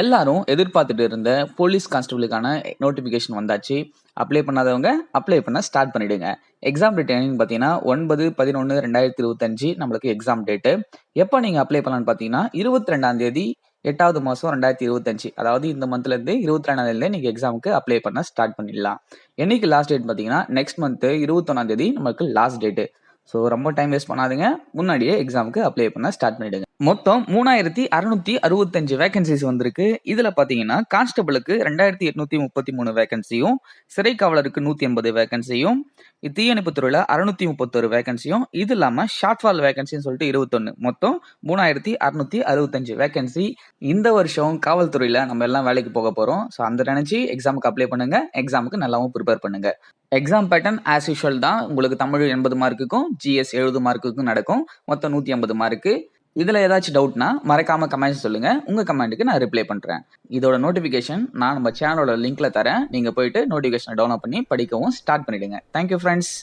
எல்லாரும் எதிர்பார்த்துட்டு இருந்த போலீஸ் கான்ஸ்டபிளுக்கான நோட்டிஃபிகேஷன் வந்தாச்சு. அப்ளை பண்ணாதவங்க அப்ளை பண்ண ஸ்டார்ட் பண்ணிடுங்க. எக்ஸாம் டேட் என்னன்னு பார்த்தீங்கன்னா ஒன்பது பதினொன்று ரெண்டாயிரத்தி இருபத்தஞ்சு நம்மளுக்கு எக்ஸாம் டேட்டு எப்போ நீங்கள் அப்ளை பண்ணலான்னு பார்த்தீங்கன்னா இருபத்தி ரெண்டாம் தேதி எட்டாவது மாதம் ரெண்டாயிரத்தி இருபத்தஞ்சு. அதாவது இந்த மந்த்லேருந்து இருபத்தி ரெண்டாம் தேதியில நீங்கள் எக்ஸாமுக்கு அப்ளை பண்ண ஸ்டார்ட் பண்ணிடலாம். என்னைக்கு லாஸ்ட் டேட் பார்த்தீங்கன்னா நெக்ஸ்ட் மந்த்து இருபத்தொன்னாம் தேதி நமக்கு லாஸ்ட் டேட்டு ஸோ ரொம்ப டைம் வேஸ்ட் பண்ணாதீங்க. முன்னாடியே எக்ஸாமுக்கு அப்ளை பண்ண ஸ்டார்ட் பண்ணிடுங்க. மொத்தம் மூணாயிரத்தி அறுநூத்தி அறுபத்தஞ்சு வேகன்சிஸ் வந்திருக்கு. இதுல பாத்தீங்கன்னா கான்ஸ்டபிளுக்கு ரெண்டாயிரத்தி எட்நூத்தி முப்பத்தி மூணு வேகன்சியும் சிறை காவலருக்கு நூத்தி எண்பது வேகன்சியும் தீயணைப்பு துறையில அறுநூத்தி முப்பத்தொரு வேகன்சியும் இது இல்லாம ஷார்ட் ஃபால் வேகன்சின்னு சொல்லிட்டு இருபத்தொன்னு. மொத்தம் மூணாயிரத்தி அறுநூத்தி அறுபத்தஞ்சு வேகன்சி இந்த வருஷம் காவல்துறையில நம்ம எல்லாம் வேலைக்கு போக போறோம். ஸோ அந்த நினைச்சு எக்ஸாமுக்கு அப்ளை பண்ணுங்க. எக்ஸாமுக்கு நல்லாவும் ப்ரிப்பேர் பண்ணுங்க. எக்ஸாம் பேட்டர்ன் ஆஸ் யூஷுவல் தான். உங்களுக்கு தமிழ் எண்பது மார்க்குக்கும் ஜிஎஸ் எழுபது மார்க்குக்கும் நடக்கும். மொத்தம் நூற்றி ஐம்பது மார்க்கு இதில் ஏதாச்சும் டவுட்னா மறக்காம கமெண்ட்ஸ் சொல்லுங்க. உங்கள் கமெண்ட்டுக்கு நான் ரிப்ளை பண்ணுறேன் இதோட நோட்டிஃபிகேஷன் நான் நம்ம சேனலோட லிங்க்ல தரேன். நீங்கள் போயிட்டு நோட்டிஃபிகேஷனை டவுன்லோட் பண்ணி படிக்கவும் ஸ்டார்ட் பண்ணிடுங்க. Thank you friends